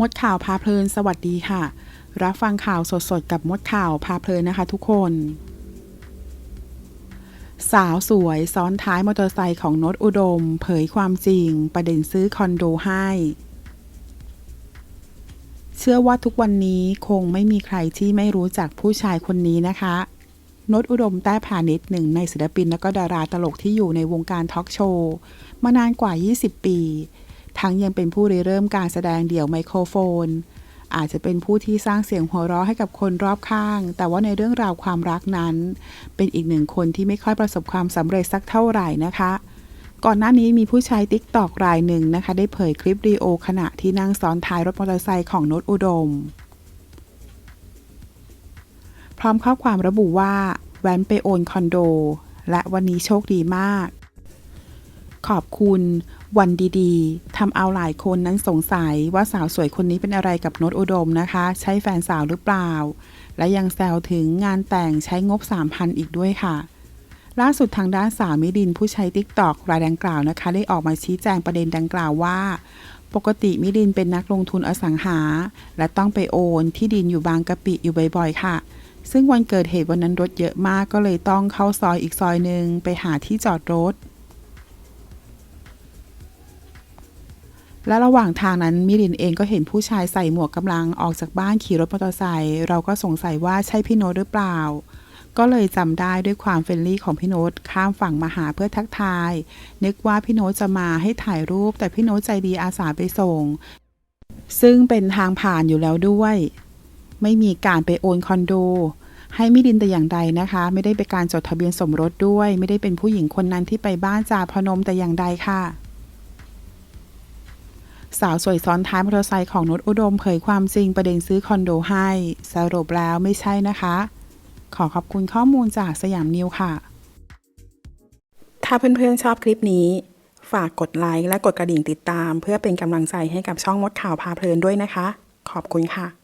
มดข่าวพาเพลินสวัสดีค่ะ รับฟังข่าวสดๆ กับมดข่าวพาเพลินนะคะทุกคน สาวสวยซ้อนท้ายมอเตอร์ไซค์ของโนตอุดม เผยความจริง ประเด็นซื้อคอนโดให้ เชื่อว่าทุกวันนี้คงไม่มีใครที่ไม่รู้จักผู้ชายคนนี้นะคะนตอุดมแต้พาณิชย์หนึ่งในศิลปินและก็ดาราตลกที่อยู่ในวงการทอล์กโชว์ มานานกว่า 20 ปี ทั้งยังเป็นผู้ริเริ่มการแสดงเดี่ยวไมโครโฟน อาจจะเป็นผู้ที่สร้างเสียงหัวเราะให้กับคนรอบข้าง แต่ว่าในเรื่องราวความรักนั้น เป็นอีกหนึ่งคนที่ไม่ค่อยประสบความสำเร็จสักเท่าไหร่นะคะ ก่อนหน้านี้มีผู้ใช้ติ๊กตอกรายหนึ่งนะคะ ได้เผยคลิปวิดีโอขณะที่นั่งซ้อนท้ายรถมอเตอร์ไซค์ของโนตอุดม พร้อมข้อความระบุว่าแว้นไปโอนคอนโด และวันนี้โชคดีมาก ขอบคุณวันดีๆทำเอาหลายคนนั้นสงสัยว่าสาวสวยคนนี้เป็นอะไรกับโนตอุดมนะคะ ใช่แฟนสาวหรือเปล่า และยังแซวถึงงานแต่งใช้งบ 3,000 อีกด้วยค่ะ ล่าสุดทางด้านสาวมิดินผู้ใช้ติ๊กตอกรายดังกล่าวนะคะ ได้ออกมาชี้แจงประเด็นดังกล่าวว่า ปกติมิดินเป็นนักลงทุนอสังหา และต้องไปโอนที่ดินอยู่บางกะปิอยู่บ่อยๆ ค่ะซึ่งวันเกิดเหตุวันนั้นรถเยอะมากก็เลยต้องเข้าซอยอีกซอยหนึ่งไปหาที่จอดรถ และระหว่างทางนั้นมิรินเองก็เห็นผู้ชายใส่หมวกกำลังออกจากบ้านขี่รถมอเตอร์ไซค์เราก็สงสัยว่าใช่พี่โน้ตหรือเปล่า ก็เลยจำได้ด้วยความเฟรนลี่ของพี่โน้ตข้ามฝั่งมาหาเพื่อทักทาย นึกว่าพี่โน้ตจะมาให้ถ่ายรูป แต่พี่โน้ตใจดีอาสาไปส่ง ซึ่งเป็นทางผ่านอยู่แล้วด้วย ไม่มีการไปโอนคอนโดให้มิดินแต่อย่างใดนะคะ ไม่ได้เป็นการจดทะเบียนสมรสด้วย ไม่ได้เป็นผู้หญิงคนนั้นที่ไปบ้านจาพนมแต่อย่างใดค่ะ สาวสวยซ้อนท้ายมอเตอร์ไซค์ของนุชอุดมเผยความจริงประเด็นซื้อคอนโดให้ สรุปแล้วไม่ใช่นะคะ ขอขอบคุณข้อมูลจากสยามนิวค่ะ ถ้าเพื่อนๆชอบคลิปนี้ ฝากกดไลค์และกดกระดิ่งติดตาม เพื่อเป็นกำลังใจให้กับช่องมดข่าวพาเพลินด้วยนะคะ ขอบคุณค่ะ